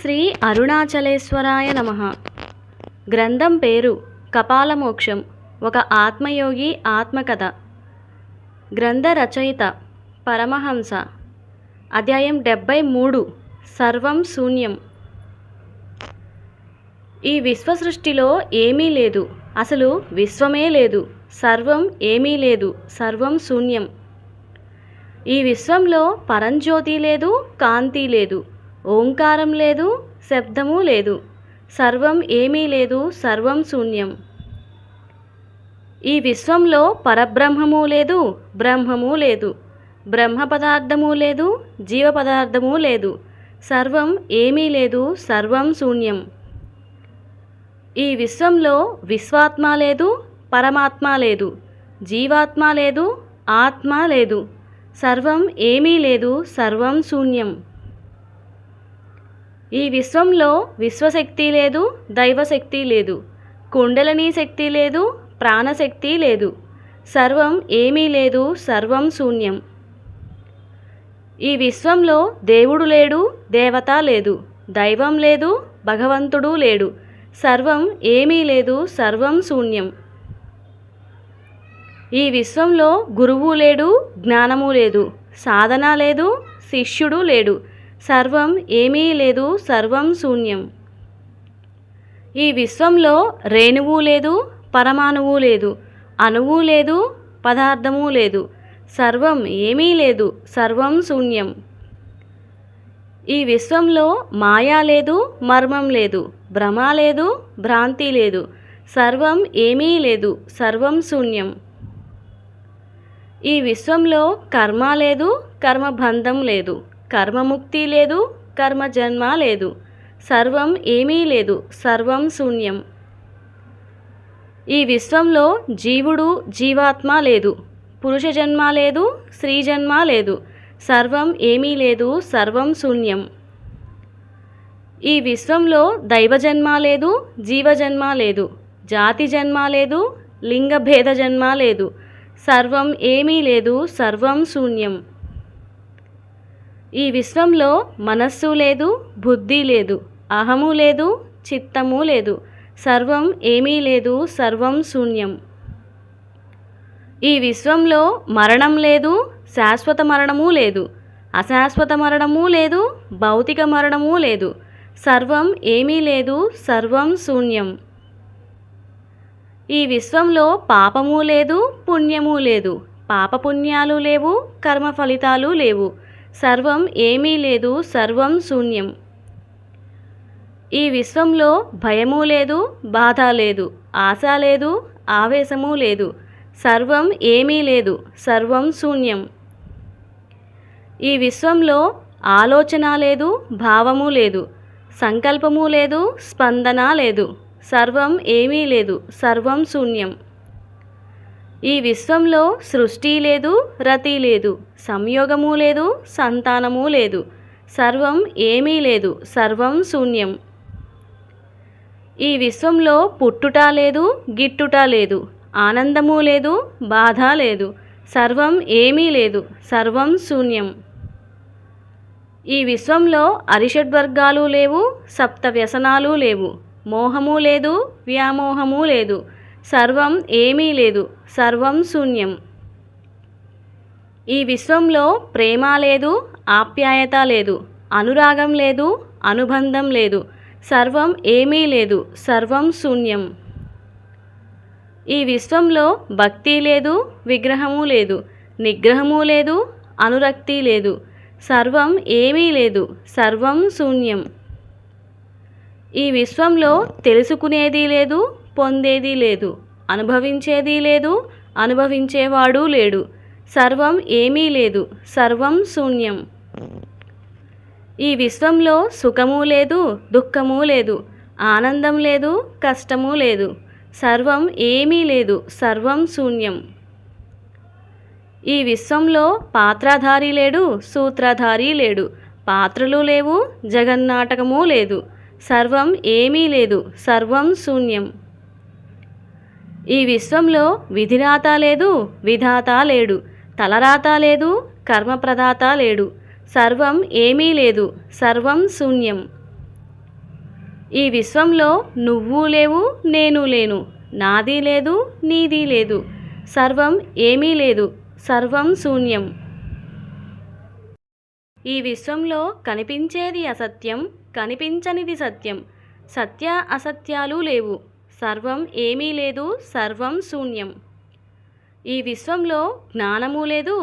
శ్రీ అరుణాచలేశ్వరాయ నమ. గ్రంథం పేరు కపాలమోక్షం ఒక ఆత్మయోగి ఆత్మకథ. గ్రంథ రచయిత పరమహంస. అధ్యాయం డెబ్భై మూడు సర్వం శూన్యం. ఈ విశ్వ సృష్టిలో ఏమీ లేదు అసలు విశ్వమే లేదు సర్వం ఏమీ లేదు సర్వం శూన్యం. ఈ విశ్వంలో పరంజ్యోతి లేదు కాంతి లేదు. ఓంకారం లేదు శబ్దము లేదు. సర్వం ఏమీ లేదు సర్వం శూన్యం. ఈ విశ్వంలో పరబ్రహ్మము లేదు బ్రహ్మము లేదు. బ్రహ్మ పదార్థము లేదు జీవ పదార్థము లేదు. సర్వం ఏమీ లేదు సర్వం శూన్యం. ఈ విశ్వంలో విశ్వాత్మ లేదు పరమాత్మ లేదు. జీవాత్మ లేదు ఆత్మ లేదు. సర్వం ఏమీ లేదు సర్వం శూన్యం. ఈ విశ్వంలో విశ్వశక్తి లేదు దైవశక్తి లేదు. కుండలనీ శక్తి లేదు ప్రాణశక్తి లేదు. సర్వం ఏమీ లేదు సర్వం శూన్యం. ఈ విశ్వంలో దేవుడు లేడు దేవత లేదు. దైవం లేదు భగవంతుడు లేడు. సర్వం ఏమీ లేదు సర్వం శూన్యం. ఈ విశ్వంలో గురువు లేడు జ్ఞానము లేదు. సాధన లేదు శిష్యుడు లేడు. సర్వం ఏమీ లేదు సర్వం శూన్యం. ఈ విశ్వంలో రేణువు లేదు పరమాణువు లేదు అణువు లేదు పదార్థము లేదు సర్వం ఏమీ లేదు సర్వం శూన్యం. ఈ విశ్వంలో మాయా లేదు మర్మం లేదు భ్రమ లేదు భ్రాంతి లేదు సర్వం ఏమీ లేదు సర్వం శూన్యం. ఈ విశ్వంలో కర్మ లేదు కర్మబంధం లేదు కర్మముక్తి లేదు కర్మ జన్మ లేదు. సర్వం ఏమీ లేదు సర్వం శూన్యం. ఈ విశ్వంలో జీవుడు జీవాత్మ లేదు. పురుష జన్మ లేదు స్త్రీ జన్మ లేదు. సర్వం ఏమీ లేదు సర్వం శూన్యం. ఈ విశ్వంలో దైవజన్మ లేదు జీవజన్మ లేదు. జాతి జన్మ లేదు లింగభేద జన్మ లేదు. సర్వం ఏమీ లేదు సర్వం శూన్యం. ఈ విశ్వంలో మనస్సు లేదు బుద్ధి లేదు అహము లేదు చిత్తము లేదు సర్వం ఏమీ లేదు సర్వం శూన్యం. ఈ విశ్వంలో మరణం లేదు శాశ్వత మరణము లేదు అశాశ్వత మరణము లేదు భౌతిక మరణము లేదు సర్వం ఏమీ లేదు సర్వం శూన్యం. ఈ విశ్వంలో పాపము లేదు పుణ్యము లేదు పాపపుణ్యాలు లేవు కర్మ ఫలితాలు లేవు సర్వం ఏమీ లేదు సర్వం శూన్యం. ఈ విశ్వంలో భయము లేదు బాధ లేదు ఆశ లేదు ఆవేశము లేదు. సర్వం ఏమీ లేదు సర్వం శూన్యం. ఈ విశ్వంలో ఆలోచన లేదు భావము లేదు సంకల్పము లేదు స్పందన లేదు. సర్వం ఏమీ లేదు సర్వం శూన్యం. ఈ విశ్వంలో సృష్టి లేదు రతి లేదు సంయోగము లేదు సంతానము లేదు. సర్వం ఏమీ లేదు సర్వం శూన్యం. ఈ విశ్వంలో పుట్టుట లేదు గిట్టుట లేదు ఆనందము లేదు బాధ లేదు. సర్వం ఏమీ లేదు సర్వం శూన్యం. ఈ విశ్వంలో అరిషడ్వర్గాలు లేవు సప్త వ్యసనాలు లేవు. మోహము లేదు వ్యామోహము లేదు. సర్వం ఏమీ లేదు సర్వం శూన్యం. ఈ విశ్వంలో ప్రేమ లేదు ఆప్యాయత లేదు అనురాగం లేదు అనుబంధం లేదు సర్వం ఏమీ లేదు సర్వం శూన్యం. ఈ విశ్వంలో భక్తి లేదు విగ్రహము లేదు నిగ్రహము లేదు అనురక్తి లేదు సర్వం ఏమీ లేదు సర్వం శూన్యం. ఈ విశ్వంలో తెలుసుకునేది లేదు పొందేది లేదు. అనుభవించేది లేదు. అనుభవించేవాడు లేడు. సర్వం ఏమీ లేదు. సర్వం శూన్యం. ఈ విశ్వంలో సుఖము లేదు దుఃఖము లేదు. ఆనందం లేదు కష్టము లేదు. సర్వం ఏమీ లేదు. సర్వం శూన్యం. ఈ విశ్వంలో పాత్రధారి లేడు సూత్రధారి లేడు. పాత్రలు లేవు జగన్నాటకము లేదు. సర్వం ఏమీ లేదు. సర్వం శూన్యం. ఈ విశ్వంలో విధిరాత లేదు విధాత లేడు తలరాత లేదు కర్మప్రదాత లేడు సర్వం ఏమీ లేదు సర్వం శూన్యం. ఈ విశ్వంలో నువ్వు లేవు నేను లేను నాది లేదు నీది లేదు సర్వం ఏమీ లేదు సర్వం శూన్యం. ఈ విశ్వంలో కనిపించేది అసత్యం కనిపించనిది సత్యం సత్య అసత్యాలు లేవు. సర్వం ఏమీ లేదు సర్వం శూన్యం. ఈ విశ్వంలో జ్ఞానము లేదు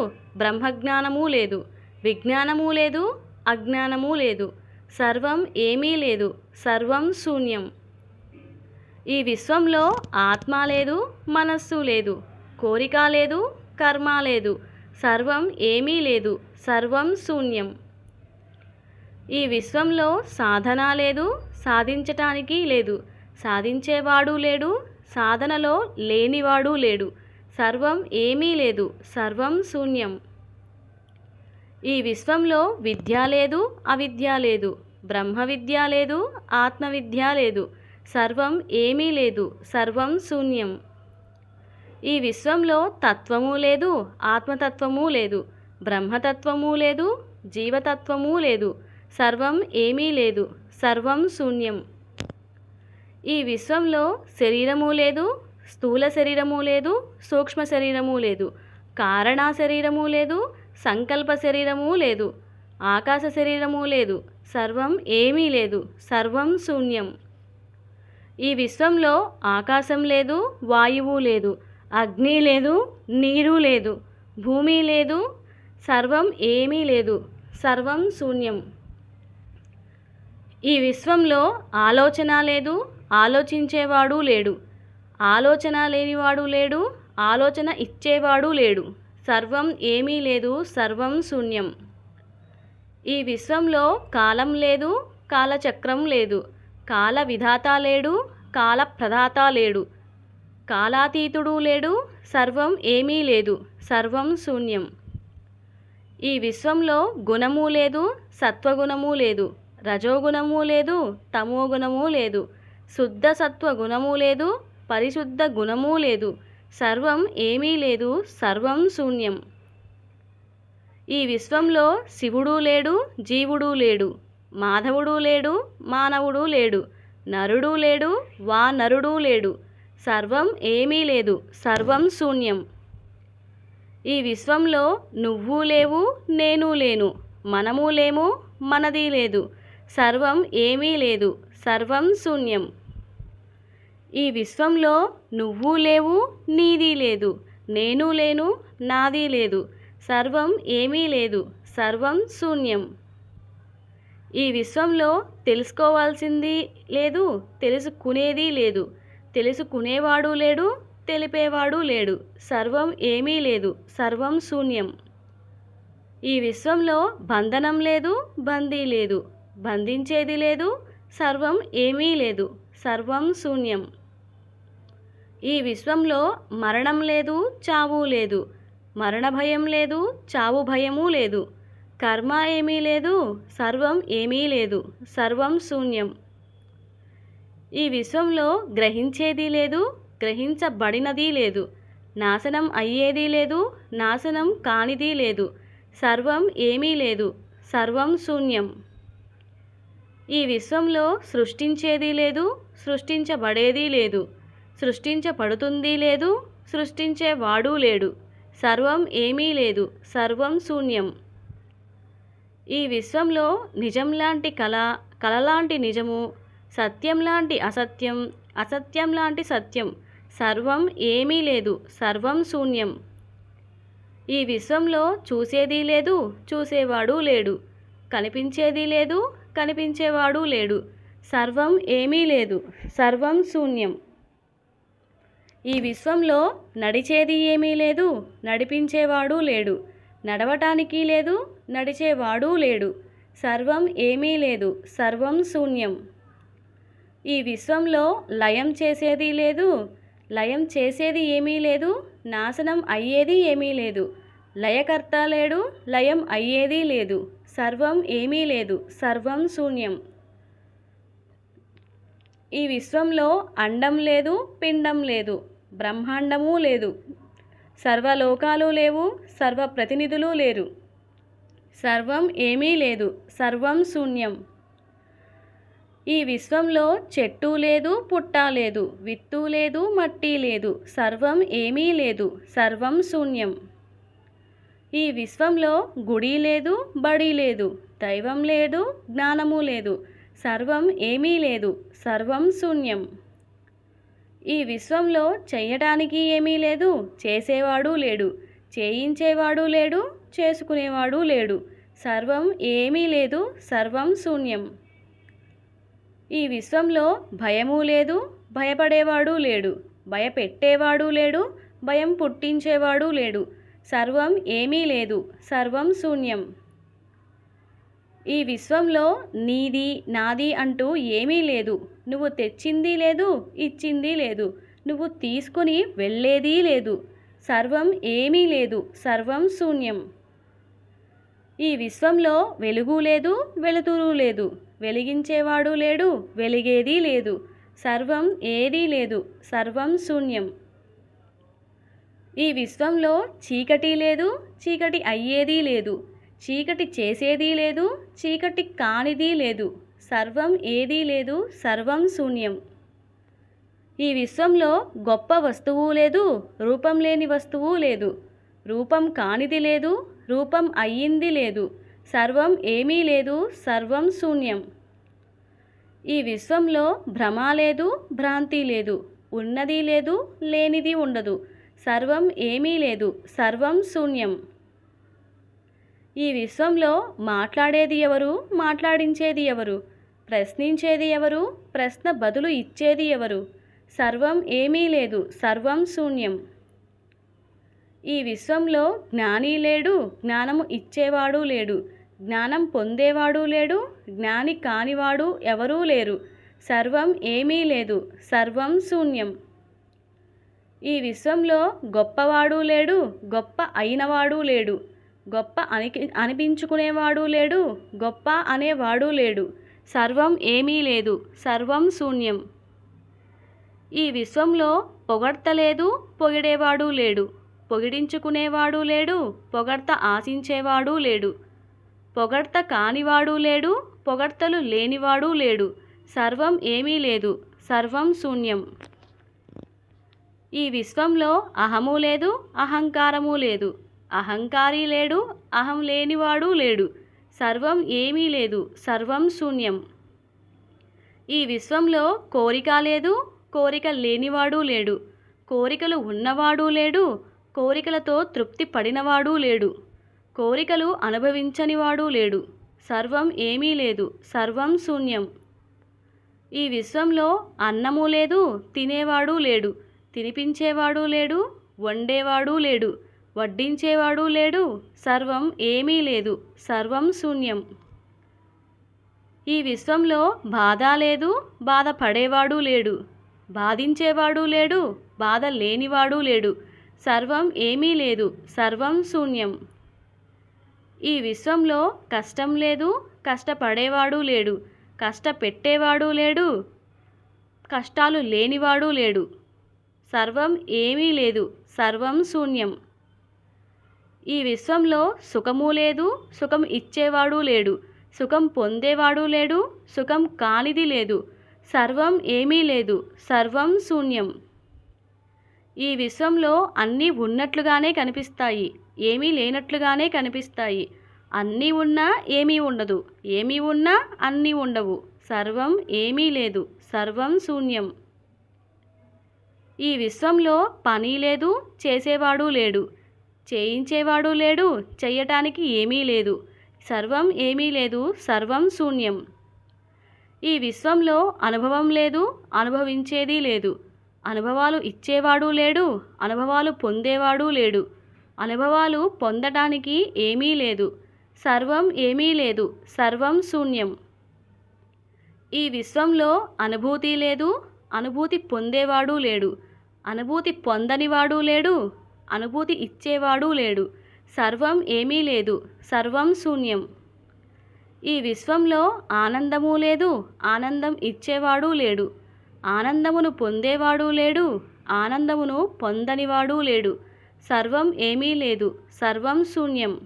బ్రహ్మజ్ఞానము లేదు విజ్ఞానము లేదు అజ్ఞానము లేదు సర్వం ఏమీ లేదు సర్వం శూన్యం. ఈ విశ్వంలో ఆత్మ లేదు మనస్సు లేదు కోరిక లేదు కర్మ లేదు సర్వం ఏమీ లేదు సర్వం శూన్యం. ఈ విశ్వంలో సాధన లేదు సాధించటానికి లేదు సాధించేవాడు లేడు సాధనలో లేనివాడు లేడు. సర్వం ఏమీ లేదు సర్వం శూన్యం. ఈ విశ్వంలో విద్య లేదు అవిద్య లేదు. బ్రహ్మ విద్య లేదు ఆత్మ విద్య లేదు. సర్వం ఏమీ లేదు సర్వం శూన్యం. ఈ విశ్వంలో తత్వము లేదు ఆత్మతత్వము లేదు. బ్రహ్మతత్వము లేదు జీవతత్వము లేదు. సర్వం ఏమీ లేదు సర్వం శూన్యం. ఈ విశ్వంలో శరీరము లేదు స్థూల శరీరము లేదు సూక్ష్మ శరీరము లేదు కారణ శరీరము లేదు సంకల్ప శరీరము లేదు ఆకాశ శరీరము లేదు సర్వం ఏమీ లేదు సర్వం శూన్యం. ఈ విశ్వంలో ఆకాశం లేదు వాయువు లేదు అగ్ని లేదు నీరు లేదు భూమి లేదు సర్వం ఏమీ లేదు సర్వం శూన్యం. ఈ విశ్వంలో ఆలోచన లేదు ఆలోచించేవాడు లేడు. ఆలోచన లేనివాడు లేడు ఆలోచన ఇచ్చేవాడు లేడు. సర్వం ఏమీ లేదు సర్వం శూన్యం. ఈ విశ్వంలో కాలం లేదు కాలచక్రం లేదు. కాల విధాత లేడు కాల ప్రదాత లేడు. కాలాతీతుడు లేడు సర్వం ఏమీ లేదు సర్వం శూన్యం. ఈ విశ్వంలో గుణము లేదు సత్వగుణము లేదు. రజోగుణము లేదు తమోగుణము లేదు. శుద్ధ సత్వ గుణము లేదు పరిశుద్ధ గుణము లేదు. సర్వం ఏమీ లేదు సర్వం శూన్యం. ఈ విశ్వంలో శివుడు లేడు జీవుడు లేడు మాధవుడు లేడు మానవుడు లేడు నరుడు లేడు వా నరుడు లేడు. సర్వం ఏమీ లేదు సర్వం శూన్యం. ఈ విశ్వంలో నువ్వు లేవు నేను లేను మనము లేము మనది లేదు. సర్వం ఏమీ లేదు సర్వం శూన్యం. ఈ విశ్వంలో నువ్వు లేవు నీది లేదు. నేను లేను నాది లేదు. సర్వం ఏమీ లేదు సర్వం శూన్యం. ఈ విశ్వంలో తెలుసుకోవాల్సింది లేదు తెలుసుకునేది లేదు. తెలుసుకునేవాడు లేడు తెలిపేవాడు లేడు. సర్వం ఏమీ లేదు సర్వం శూన్యం. ఈ విశ్వంలో బంధనం లేదు బందీ లేదు. బంధించేది లేదు సర్వం ఏమీ లేదు సర్వం శూన్యం. ఈ విశ్వంలో మరణం లేదు చావు లేదు. మరణ భయం లేదు చావు భయమూ లేదు. కర్మ ఏమీ లేదు సర్వం ఏమీ లేదు సర్వం శూన్యం. ఈ విశ్వంలో గ్రహించేది లేదు గ్రహించబడినది లేదు. నాశనం అయ్యేది లేదు నాశనం కానిది లేదు. సర్వం ఏమీ లేదు సర్వం శూన్యం. ఈ విశ్వంలో సృష్టించేది లేదు సృష్టించబడేది లేదు. సృష్టించబడుతుంది లేదు సృష్టించేవాడు లేడు. సర్వం ఏమీ లేదు సర్వం శూన్యం. ఈ విశ్వంలో నిజం లాంటి కళ కళలాంటి నిజము సత్యం లాంటి అసత్యం అసత్యం లాంటి సత్యం సర్వం ఏమీ లేదు సర్వం శూన్యం. ఈ విశ్వంలో చూసేది లేదు చూసేవాడు లేడు. కనిపించేది లేదు కనిపించేవాడు లేడు. సర్వం ఏమీ లేదు సర్వం శూన్యం. ఈ విశ్వంలో నడిచేది ఏమీ లేదు నడిపించేవాడు లేడు. నడవటానికి లేదు నడిచేవాడు లేడు. సర్వం ఏమీ లేదు సర్వం శూన్యం. ఈ విశ్వంలో లయం చేసేది లేదు లయం చేసేది ఏమీ లేదు నాశనం అయ్యేది ఏమీ లేదు. లయకర్త లేడు లయం అయ్యేది లేదు. సర్వం ఏమీ లేదు సర్వం శూన్యం. ఈ విశ్వంలో అండం లేదు పిండం లేదు బ్రహ్మాండము లేదు. సర్వలోకాలు లేవు సర్వ ప్రతినిధులు లేరు. సర్వం ఏమీ లేదు సర్వం శూన్యం. ఈ విశ్వంలో చెట్టు లేదు పుట్ట లేదు విత్తు లేదు మట్టి లేదు సర్వం ఏమీ లేదు సర్వం శూన్యం. ఈ విశ్వంలో గుడి లేదు బడి లేదు దైవం లేదు జ్ఞానము లేదు సర్వం ఏమీ లేదు సర్వం శూన్యం. ఈ విశ్వంలో చేయటానికి ఏమీ లేదు. చేసేవాడు లేడు. చేయించేవాడు లేడు. చేసుకునేవాడు లేడు. సర్వం ఏమీ లేదు. సర్వం శూన్యం. ఈ విశ్వంలో భయము లేదు. భయపడేవాడు లేడు. భయపెట్టేవాడు లేడు. భయం పుట్టించేవాడు లేడు. సర్వం ఏమీ లేదు. సర్వం శూన్యం. ఈ విశ్వంలో నీది నాది అంటూ ఏమీ లేదు. నువ్వు తెచ్చింది లేదు ఇచ్చింది లేదు. నువ్వు తీసుకుని వెళ్ళేదీ లేదు. సర్వం ఏమీ లేదు సర్వం శూన్యం. ఈ విశ్వంలో వెలుగు లేదు వెలుతురు లేదు. వెలిగించేవాడు లేడు వెలిగేదీ లేదు. సర్వం ఏదీ లేదు సర్వం శూన్యం. ఈ విశ్వంలో చీకటి లేదు చీకటి అయ్యేదీ లేదు. చీకటి చేసేది లేదు చీకటి కానిది లేదు సర్వం ఏదీ లేదు సర్వం శూన్యం. ఈ విశ్వంలో గొప్ప వస్తువు లేదు రూపం లేని వస్తువు లేదు. రూపం కానిది లేదు రూపం అయ్యింది లేదు సర్వం ఏమీ లేదు సర్వం శూన్యం. ఈ విశ్వంలో భ్రమ లేదు భ్రాంతి లేదు ఉన్నది లేదు లేనిది ఉండదు సర్వం ఏమీ లేదు సర్వం శూన్యం. ఈ విశ్వంలో మాట్లాడేది ఎవరు? మాట్లాడించేది ఎవరు? ప్రశ్నించేది ఎవరు? ప్రశ్న బదులు ఇచ్చేది ఎవరు? సర్వం ఏమీ లేదు సర్వం శూన్యం. ఈ విశ్వంలో జ్ఞాని లేడు జ్ఞానము ఇచ్చేవాడు లేడు. జ్ఞానం పొందేవాడు లేడు జ్ఞాని కానివాడు ఎవరూ లేరు. సర్వం ఏమీ లేదు సర్వం శూన్యం. ఈ విశ్వంలో గొప్పవాడు లేడు గొప్ప అయినవాడు లేడు. గొప్ప అని అనిపించుకునేవాడు లేడు గొప్ప అనేవాడు లేడు. సర్వం ఏమీ లేదు సర్వం శూన్యం. ఈ విశ్వంలో పొగడ్తలేదు పొగిడేవాడు లేడు. పొగిడించుకునేవాడు లేడు పొగడ్త ఆశించేవాడు లేడు. పొగడ్త కానివాడు లేడు పొగడ్తలు లేనివాడు లేడు. సర్వం ఏమీ లేదు సర్వం శూన్యం. ఈ విశ్వంలో అహము లేదు అహంకారము లేదు. అహంకారి లేడు అహం లేనివాడు లేడు. సర్వం ఏమీ లేదు సర్వం శూన్యం. ఈ విశ్వంలో కోరిక లేదు కోరిక లేనివాడు లేడు. కోరికలు ఉన్నవాడు లేడు కోరికలతో తృప్తి పడినవాడు లేడు. కోరికలు అనుభవించనివాడు లేడు. సర్వం ఏమీ లేదు సర్వం శూన్యం. ఈ విశ్వంలో అన్నము లేదు తినేవాడు లేడు. తినిపించేవాడు లేడు వండేవాడు లేడు. వడ్డించేవాడు లేడు సర్వం ఏమీ లేదు సర్వం శూన్యం. ఈ విశ్వంలో బాధ లేదు బాధపడేవాడు లేడు. బాధించేవాడు లేడు బాధ లేనివాడు లేడు. సర్వం ఏమీ లేదు సర్వం శూన్యం. ఈ విశ్వంలో కష్టం లేదు కష్టపడేవాడు లేడు. కష్టపెట్టేవాడు లేడు కష్టాలు లేనివాడు లేడు. సర్వం ఏమీ లేదు సర్వం శూన్యం. ఈ విశ్వంలో సుఖము లేదు సుఖం ఇచ్చేవాడు లేడు. సుఖం పొందేవాడు లేడు సుఖం కానిది లేదు. సర్వం ఏమీ లేదు సర్వం శూన్యం. ఈ విశ్వంలో అన్నీ ఉన్నట్లుగానే కనిపిస్తాయి ఏమీ లేనట్లుగానే కనిపిస్తాయి. అన్నీ ఉన్నా ఏమీ ఉండదు ఏమీ ఉన్నా అన్నీ ఉండవు. సర్వం ఏమీ లేదు సర్వం శూన్యం. ఈ విశ్వంలో పని లేదు చేసేవాడు లేడు. చేయించేవాడు లేడు చెయ్యటానికి ఏమీ లేదు. సర్వం ఏమీ లేదు సర్వం శూన్యం. ఈ విశ్వంలో అనుభవం లేదు అనుభవించేది లేదు. అనుభవాలు ఇచ్చేవాడు లేడు అనుభవాలు పొందేవాడు లేడు. అనుభవాలు పొందటానికి ఏమీ లేదు. సర్వం ఏమీ లేదు సర్వం శూన్యం. ఈ విశ్వంలో అనుభూతి లేదు అనుభూతి పొందేవాడు లేడు. అనుభూతి పొందనివాడు లేడు అనుభూతి ఇచ్చేవాడు లేడు. సర్వం ఏమీ లేదు. సర్వం శూన్యం. ఈ విశ్వంలో ఆనందము లేదు. ఆనందం ఇచ్చేవాడు లేడు. ఆనందమును పొందేవాడు లేడు. ఆనందమును పొందనివాడు లేడు. సర్వం ఏమీ లేదు. సర్వం శూన్యం.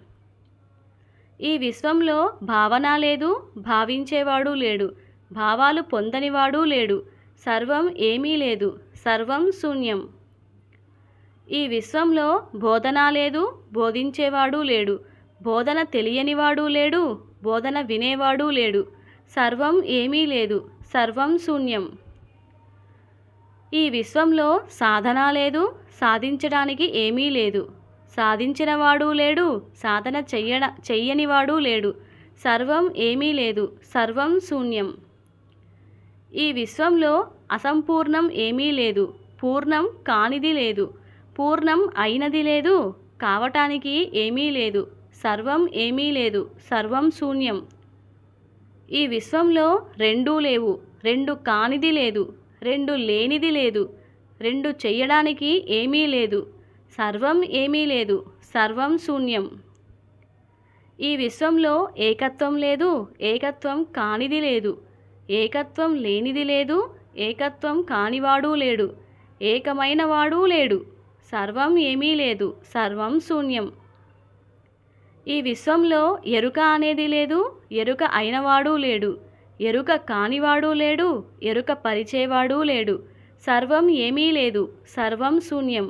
ఈ విశ్వంలో భావన లేదు. భావించేవాడు లేడు. భావాలు పొందనివాడు లేడు. సర్వం ఏమీ లేదు. సర్వం శూన్యం. ఈ విశ్వంలో బోధన లేదు బోధించేవాడు లేడు. బోధన తెలియనివాడు లేడు బోధన వినేవాడు లేడు. సర్వం ఏమీ లేదు సర్వం శూన్యం. ఈ విశ్వంలో సాధన లేదు సాధించడానికి ఏమీ లేదు. సాధించినవాడు లేడు సాధన చెయ్యడ చెయ్యనివాడు లేడు. సర్వం ఏమీ లేదు సర్వం శూన్యం. ఈ విశ్వంలో అసంపూర్ణం ఏమీ లేదు పూర్ణం కానిది లేదు. పూర్ణం అయినది లేదు కావటానికి ఏమీ లేదు సర్వం ఏమీ లేదు సర్వం శూన్యం. ఈ విశ్వంలో రెండూ లేవు రెండు కానిది లేదు రెండు లేనిది లేదు రెండు చెయ్యడానికి ఏమీ లేదు సర్వం ఏమీ లేదు సర్వం శూన్యం. ఈ విశ్వంలో ఏకత్వం లేదు ఏకత్వం కానిది లేదు ఏకత్వం లేనిది లేదు ఏకత్వం కానివాడు లేడు ఏకమైన వాడు లేడు. సర్వం ఏమీ లేదు సర్వం శూన్యం. ఈ విశ్వంలో ఎరుక అనేది లేదు ఎరుక అయినవాడు లేడు ఎరుక కానివాడు లేడు ఎరుక పరిచేవాడు లేడు సర్వం ఏమీ లేదు సర్వం శూన్యం.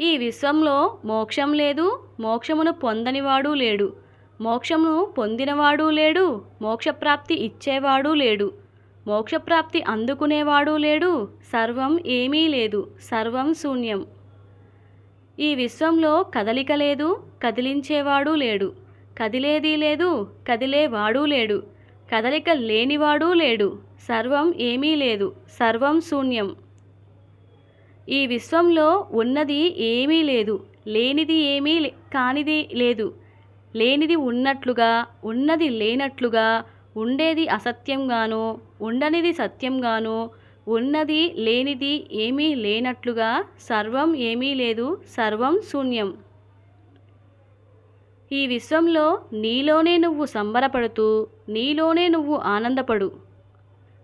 ఈ విశ్వంలో మోక్షం లేదు మోక్షమును పొందనివాడు లేడు మోక్షమును పొందినవాడు లేడు మోక్షప్రాప్తి ఇచ్చేవాడు లేడు. మోక్షప్రాప్తి అందుకునేవాడు లేడు సర్వం ఏమీ లేదు సర్వం శూన్యం. ఈ విశ్వంలో కదలిక లేదు కదిలించేవాడు లేడు. కదిలేది లేదు కదిలేవాడు లేడు. కదలిక లేనివాడు లేడు సర్వం ఏమీ లేదు సర్వం శూన్యం. ఈ విశ్వంలో ఉన్నది ఏమీ లేదు లేనిది ఏమీ లే- కానిది లేదు. లేనిది ఉన్నట్లుగా ఉన్నది లేనట్లుగా ఉండేది అసత్యంగానో ఉండనిది సత్యంగానో ఉన్నది లేనిది ఏమీ లేనట్లుగా సర్వం ఏమీ లేదు సర్వం శూన్యం. ఈ విశ్వంలో నీలోనే నువ్వు సంబరపడుతూ నీలోనే నువ్వు ఆనందపడు.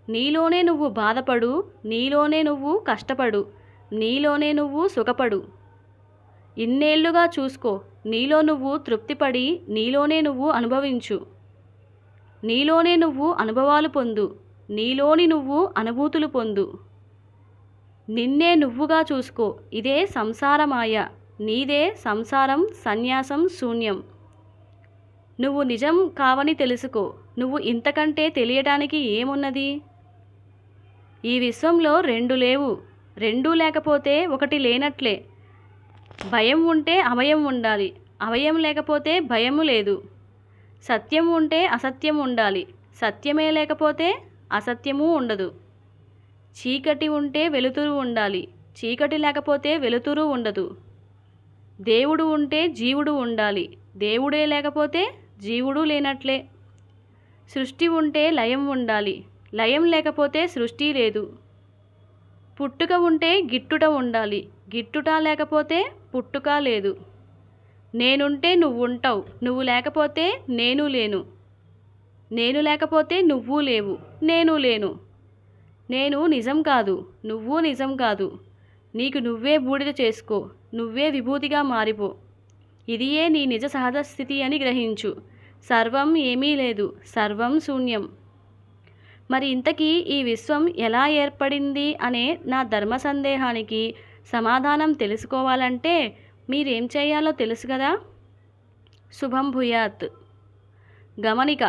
నీలోనే నువ్వు బాధపడు నీలోనే నువ్వు కష్టపడు నీలోనే నువ్వు సుఖపడు. ఇన్నేళ్ళుగా చూసుకో నీలో నువ్వు తృప్తిపడి నీలోనే నువ్వు అనుభవించు. నీలోనే నువ్వు అనుభవాలు పొందు. నీలోని నువ్వు అనుభూతులు పొందు. నిన్నే నువ్వుగా చూసుకో. ఇదే సంసారమాయ. నీదే సంసారం సన్యాసం శూన్యం. నువ్వు నిజం కావని తెలుసుకో. నువ్వు ఇంతకంటే తెలియడానికి ఏమున్నది? ఈ విశ్వంలో రెండు లేవు. రెండూ లేకపోతే ఒకటి లేనట్లే. భయం ఉంటే అభయం ఉండాలి. అభయం లేకపోతే భయము లేదు. సత్యం ఉంటే అసత్యం ఉండాలి. సత్యమే లేకపోతే అసత్యము ఉండదు. చీకటి ఉంటే వెలుతురు ఉండాలి. చీకటి లేకపోతే వెలుతురు ఉండదు. దేవుడు ఉంటే జీవుడు ఉండాలి. దేవుడే లేకపోతే జీవుడు లేనట్లే. సృష్టి ఉంటే లయం ఉండాలి. లయం లేకపోతే సృష్టి లేదు. పుట్టుక ఉంటే గిట్టుట ఉండాలి. గిట్టుట లేకపోతే పుట్టుక లేదు. నేనుంటే నువ్వు ఉంటావు నువ్వు లేకపోతే నేను లేను. నేను లేకపోతే నువ్వు లేవు. నేను లేను. నేను నిజం కాదు. నువ్వు నిజం కాదు. నీకు నువ్వే బూడిద చేసుకో. నువ్వే విభూతిగా మారిపో. ఇదియే నీ నిజ సహజ స్థితి అని గ్రహించు. సర్వం ఏమీ లేదు. సర్వం శూన్యం. మరి ఇంతకీ ఈ విశ్వం ఎలా ఏర్పడింది అనే నా ధర్మ సందేహానికి సమాధానం తెలుసుకోవాలంటే మీరేం చేయాలో తెలుసు కదా? శుభం భూయాత్. గమనిక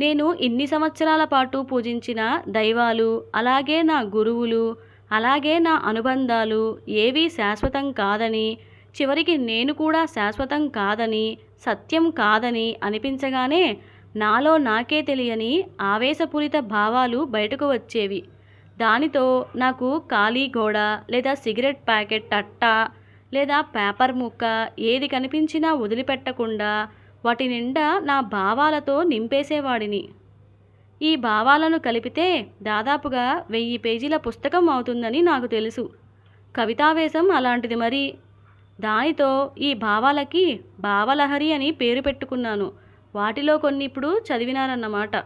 నేను ఇన్ని సంవత్సరాల పాటు పూజించిన దైవాలు అలాగే నా గురువులు అలాగే నా అనుబంధాలు ఏవీ శాశ్వతం కాదని చివరికి నేను కూడా శాశ్వతం కాదని సత్యం కాదని అనిపించగానే నాలో నాకే తెలియని ఆవేశపూరిత భావాలు బయటకు వచ్చేవి. దానితో నాకు ఖాళీ గోడ లేదా సిగరెట్ ప్యాకెట్ అట్ట లేదా పేపర్ ముక్క ఏది కనిపించినా వదిలిపెట్టకుండా వాటి నిండా నా భావాలతో నింపేసేవాడిని. ఈ భావాలను కలిపితే దాదాపుగా వెయ్యి పేజీల పుస్తకం అవుతుందని నాకు తెలుసు. కవితావేశం అలాంటిది మరి. దానితో ఈ భావాలకి భావలహరి అని పేరు పెట్టుకున్నాను. వాటిలో కొన్ని ఇప్పుడు చదివినారన్నమాట